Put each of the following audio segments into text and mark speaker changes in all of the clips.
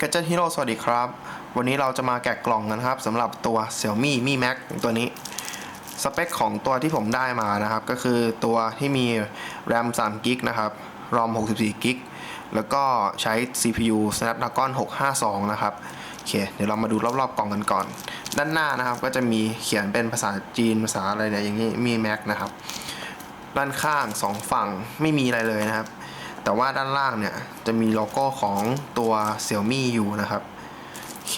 Speaker 1: Gadget Hero สวัสดีครับ วันนี้เราจะมาแกะกล่องกันครับสำหรับตัว Xiaomi Mi Max ตัวนี้ สเปคของตัวที่ผมได้มานะครับ ก็คือตัวที่มี RAM 3 g b นะครับ ROM 64 g b แล้วก็ใช้ CPU Snapdragon 652 นะครับ โอเค เดี๋ยวเรามาดูรอบๆกล่องกันก่อน ด้านหน้านะครับก็จะมีเขียนเป็นภาษาจีนภาษาอะไรเนี่ยอย่างนี้ Mi Max นะครับ ด้านข้างสองฝั่งไม่มีอะไรเลยนะครับ แต่ว่าด้านล่างเนี่ยจะมีโลโก้ของตัว Xiaomi อยู่นะครับโอเค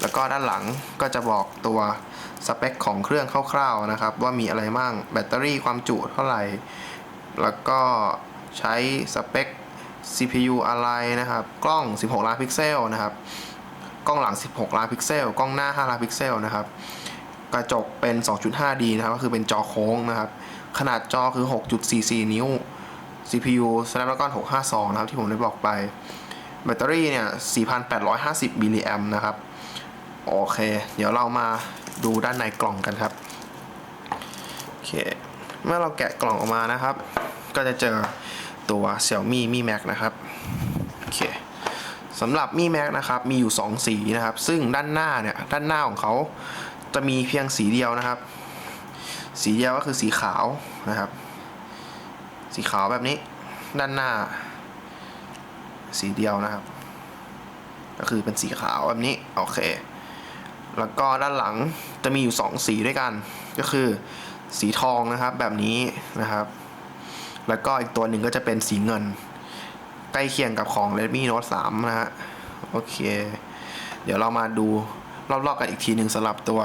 Speaker 1: แล้วก็ด้านหลังก็จะบอกตัวสเปคของเครื่องคร่าวๆนะครับ ว่ามีอะไรมั่งแบตเตอรี่ความจุเท่าไหร่ แล้วก็ใช้สเปค CPU อะไรนะครับ กล้อง 16 ล้านพิกเซลนะครับ กล้องหลัง 16 ล้านพิกเซล กล้องหน้า 5 ล้านพิกเซลนะครับ กระจกเป็น 2.5D นะครับ ก็คือเป็นจอโค้งนะครับ ขนาดจอคือ 6.44 นิ้ว CPU Snapdragon 652 นะครับ ที่ผมได้บอกไป แบตเตอรี่เนี่ย 4,850 มิลลิแอมนะครับ โอเค เดี๋ยวเรามาดูด้านในกล่องกันครับ โอเค เมื่อเราแกะกล่องออกมานะครับ ก็จะเจอตัว Xiaomi Mi Max นะครับ โอเคสำหรับ Mi Max นะครับ มีอยู่ 2 สีนะครับ ซึ่งด้านหน้าเนี่ย ด้านหน้าของเขาจะมีเพียงสีเดียวนะครับ สีเดียวก็คือสีขาวนะครับ สีขาวแบบนี้ด้านหน้า สีเดียวนะครับ ก็คือเป็นสีขาวแบบนี้โอเค แล้วก็ด้านหลังจะมีอยู่ 2 สีด้วยกัน ก็คือสีทองนะครับแบบนี้นะครับ แล้วก็อีกตัวหนึ่งก็จะเป็นสีเงิน ใกล้เคียงกับของ Redmi Note 3 นะฮะโอเค เดี๋ยวเรามาดูรอบๆกันอีกทีหนึ่งสำหรับตัว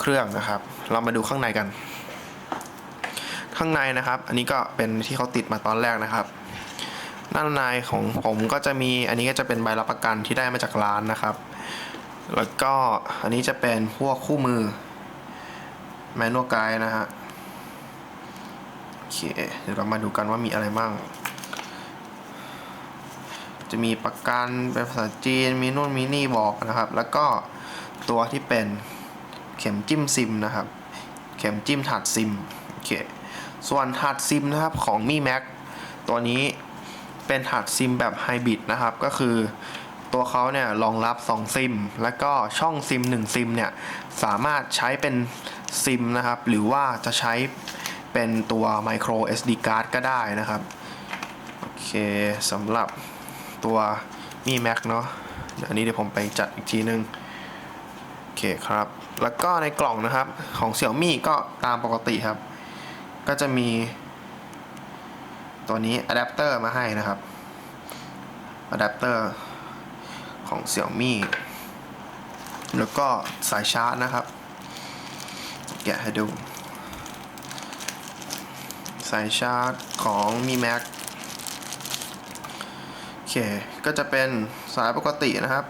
Speaker 1: เครื่องนะครับ เรามาดูข้างในกัน ข้างในนะครับ อันนี้ก็เป็นที่เขาติดมาตอนแรกนะครับด้านในของผมก็จะมีอันนี้ก็จะเป็นใบรับประกันที่ได้มาจากร้านนะครับ แล้วก็อันนี้จะเป็นพวกคู่มือแมนนวลไกด์นะฮะโอเคเดี๋ยวเรามาดูกันว่ามีอะไรบ้าง จะมีประกันเป็นภาษาจีนมีนู่นมีนี่บอกนะครับ แล้วก็ตัวที่เป็น เข็มจิ้มซิมนะครับ เข็มจิ้มถาดซิมโอเคส่วนถาดซิมนะครับของ Mi Max ตัวนี้เป็นถาดซิมแบบไฮบริดนะครับ ก็คือตัวเขาเนี่ยรองรับ 2 ซิม แล้วก็ช่องซิม 1 ซิมเนี่ยสามารถใช้เป็นซิมนะครับ หรือว่าจะใช้เป็นตัว micro SD card ก็ได้นะครับ โอเคสำหรับตัว Mi Max เนาะเดี๋ยวอันนี้เดี๋ยวผมไปจัดอีกทีนึง เคครับ แล้วก็ในกล่องนะครับของ Xiaomi ก็ตามปกติครับ ก็จะมีตัวนี้อะแดปเตอร์มาให้นะครับอะแดปเตอร์ของ Xiaomi แล้วก็สายชาร์จนะครับ แกะให้ดู สายชาร์จของ Mi Max โอเค ก็จะเป็นสายปกตินะครับ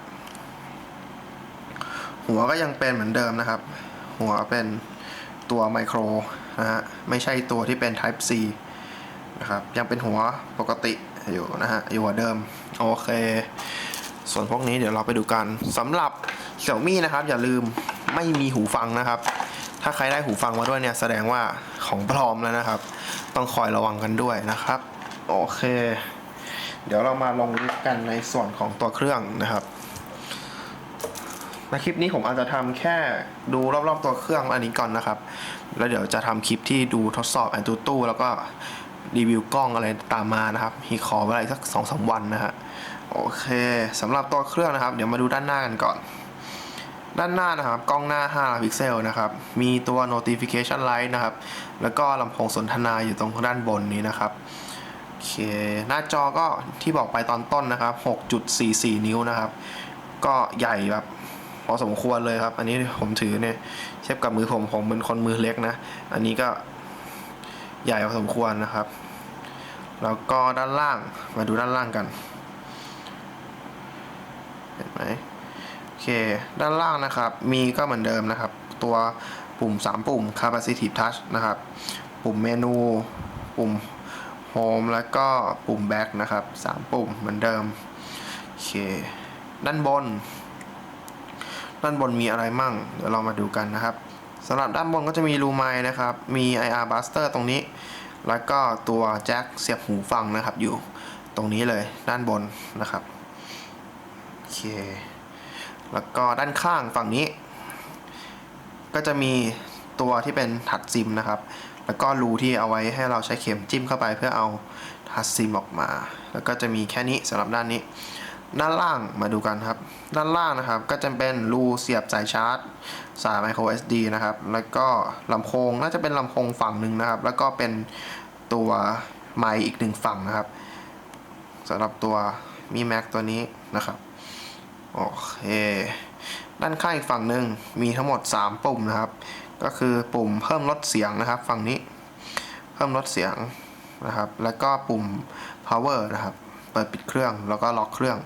Speaker 1: หัวก็ยังเป็นเหมือนเดิมนะครับ หัวเป็นตัวไมโครนะฮะไม่ใช่ตัวที่เป็น Type C นะครับยังเป็นหัวปกติอยู่นะฮะอยู่หัวเดิม โอเค ส่วนพวกนี้เดี๋ยวเราไปดูกันสำหรับ Xiaomi นะครับ อย่าลืมไม่มีหูฟังนะครับ ถ้าใครได้หูฟังมาด้วยเนี่ยแสดงว่าของปลอมแล้วนะครับ ต้องคอยระวังกันด้วยนะครับ โอเค เดี๋ยวเรามาลงลึกกันในส่วนของตัวเครื่องนะครับ ในคลิปนี้ผมอาจจะทำแค่ดูรอบๆตัวเครื่องอันนี้ก่อนนะครับ แล้วเดี๋ยวจะทำคลิปที่ดูทดสอบแอนตูตู้แล้วก็รีวิวกล้องอะไรตามมานะครับมีขอเวลาสักสองสาวันนะฮะโอเคสำหรับตัวเครื่องนะครับ เดี๋ยวมาดูด้านหน้ากันก่อน ด้านหน้านะครับ กล้องหน้า5พิกเซลนะครับ มีตัว notification light นะครับ แล้วก็ลำโพงสนทนาอยู่ตรงด้านบนนี้นะครับโอเค หน้าจอก็ที่บอกไปตอนต้นนะครับ 6.44 นิ้วนะครับ ก็ใหญ่แบบ อสมควรเลยครับ อันนี้ผมถือเนี่ยเทียบกับมือผมผมเป็นคนมือเล็กนะ อันนี้ก็ใหญ่พอสมควรนะครับ แล้วก็ด้านล่างมาดูด้านล่างกัน เห็นไหมโอเค ด้านล่างนะครับ มีก็เหมือนเดิมนะครับ ตัวปุ่ม 3 ปุ่ม capacitive touch นะครับ ปุ่มเมนู ปุ่ม Home แล้วก็ปุ่ม Back นะครับ 3 ปุ่มเหมือนเดิม โอเค ด้านบน ด้านบนมีอะไรมั่ง เดี๋ยวเรามาดูกันนะครับสำหรับด้านบนก็จะมีรูไมนะครับ มี IR Buster ตรงนี้ แล้วก็ตัวแจ็คเสียบหูฟังนะครับ อยู่ตรงนี้เลยด้านบนนะครับ โอเค แล้วก็ด้านข้างฝั่งนี้ ก็จะมีตัวที่เป็นถัดซิมนะครับ แล้วก็รูที่เอาไว้ให้เราใช้เข็มจิ้มเข้าไปเพื่อเอาถัดซิมออกมา แล้วก็จะมีแค่นี้สำหรับด้านนี้ ด้านล่างมาดูกันครับ ด้านล่างนะครับก็จะเป็นรูเสียบสายชาร์จ สาย micro SD นะครับ แล้วก็ลำโพงน่าจะเป็นลำโพงฝั่งหนึ่งนะครับ แล้วก็เป็นตัวไมค์อีกหนึ่งฝั่งนะครับสำหรับตัวมี Mac ตัวนี้นะครับโอเคด้านข้างอีกฝั่งหนึ่งมีทั้งหมด 3 ปุ่มนะครับ ก็คือปุ่มเพิ่มลดเสียงนะครับ ฝั่งนี้เพิ่มลดเสียงนะครับ แล้วก็ปุ่ม power นะครับ เปิดปิดเครื่องแล้วก็ล็อกเครื่อง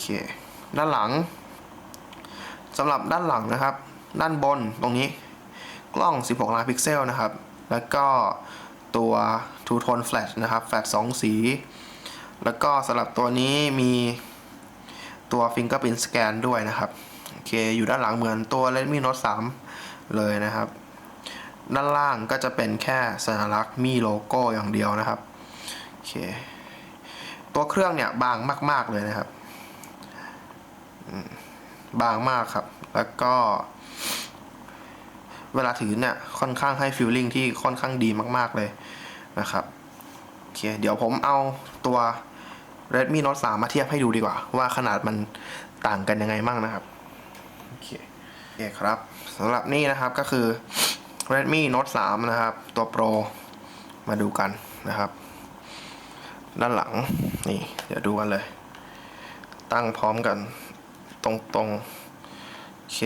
Speaker 1: เค ด้านหลังสำหรับด้านหลังนะครับ ด้านบนตรงนี้ กล้อง 16 ล้านพิกเซลนะครับ แล้วก็ตัว Two Tone Flash นะครับ แฟลช2สี แล้วก็สำหรับตัวนี้มีตัว Fingerprint Scan ด้วยนะครับ โอเค อยู่ด้านหลังเหมือนตัว Redmi Note 3 เลยนะครับ ด้านล่างก็จะเป็นแค่สัญลักษณ์มีโลโก้อย่างเดียวนะครับ โอเค ตัวเครื่องเนี่ยบางมาก ๆ เลยนะครับ บางมากครับ แล้วก็ เวลาถือเนี่ย ค่อนข้างให้ฟีลลิ่งที่ค่อนข้างดีมาก ๆ เลยนะครับโอเคเดี๋ยวผมเอาตัว Redmi Note 3 มาเทียบให้ดูดีกว่า ว่าขนาดมันต่างกันยังไงมั่งนะครับโอเคโอเคครับสำหรับนี่นะครับก็คือ Redmi Note 3 นะครับ ตัว Pro มาดูกันนะครับ ด้านหลังนี่ เดี๋ยวดูกันเลย ตั้งพร้อมกัน ตรงๆ โอเค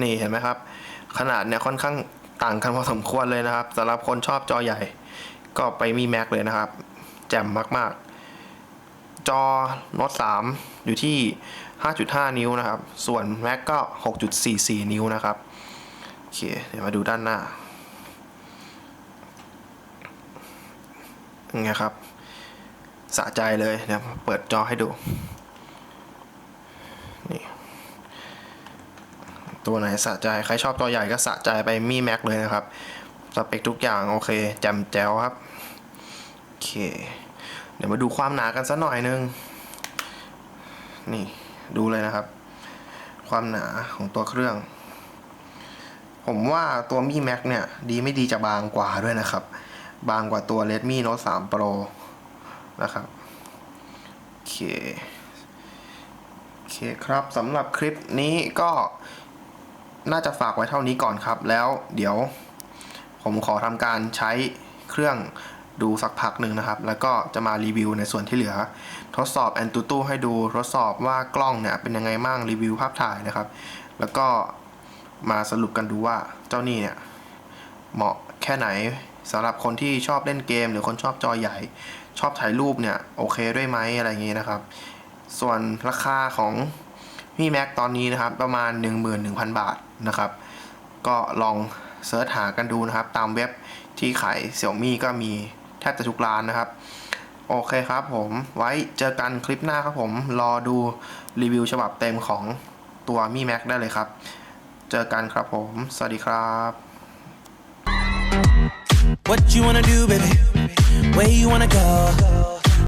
Speaker 1: นี่เห็นไหมครับ ขนาดเนี่ยค่อนข้างต่างกันพอสมควรเลยนะครับสำหรับคนชอบจอใหญ่ ก็ไปมี Mac เลยนะครับ แจ่มมากๆ จอ Note 3อยู่ที่ 5.5 นิ้วนะครับ ส่วน Mac ก็ 6.44 นิ้วนะครับ โอเค เดี๋ยวมาดูด้านหน้าอย่างเงี้ยครับ สะใจเลยเดี๋ยวเปิดจอให้ดู ตัวไหนสะใจ ใครชอบจอใหญ่ก็สะใจไปมีแม็กเลยนะครับ สเปคทุกอย่างโอเคแจำแจ๋วครับ โอเค เดี๋ยวมาดูความหนากันสักหน่อยนึง นี่ดูเลยนะครับ ความหนาของตัวเครื่อง ผมว่าตัวมี Max เนี่ย ดีไม่ดีจะบางกว่าด้วยนะครับ บางกว่าตัว Redmi Note 3 Pro นะครับโอเคโอเคครับสำหรับคลิปนี้ก็ น่าจะฝากไว้เท่านี้ก่อนครับ แล้วเดี๋ยวผมขอทำการใช้เครื่องดูสักพักหนึ่งนะครับ แล้วก็จะมารีวิวในส่วนที่เหลือ ทดสอบ Antutu ให้ดูทดสอบว่ากล้องเนี่ยเป็นยังไงมั่งรีวิวภาพถ่ายนะครับ แล้วก็มาสรุปกันดูว่าเจ้านี่เนี่ยเหมาะแค่ไหนสำหรับคนที่ชอบเล่นเกม หรือคนชอบจอใหญ่ ชอบถ่ายรูปเนี่ยโอเคด้วยไหมอะไรอย่างงี้นะครับ ส่วนราคาของมี่แม็กตอนนี้นะครับประมาณ 11,000 บาทนะครับ ก็ลองเสิร์ชหากันดูนะครับ ตามเว็บที่ขายเสี่ยมี่ก็มีแทบจะทุกร้านนะครับ โอเคครับผมไว้เจอกันคลิปหน้าครับผม รอดูรีวิวฉบับเต็มของตัวมีแม็กได้เลยครับ เจอกันครับผม สวัสดีครับ
Speaker 2: What you wanna do, baby? Where you wanna go?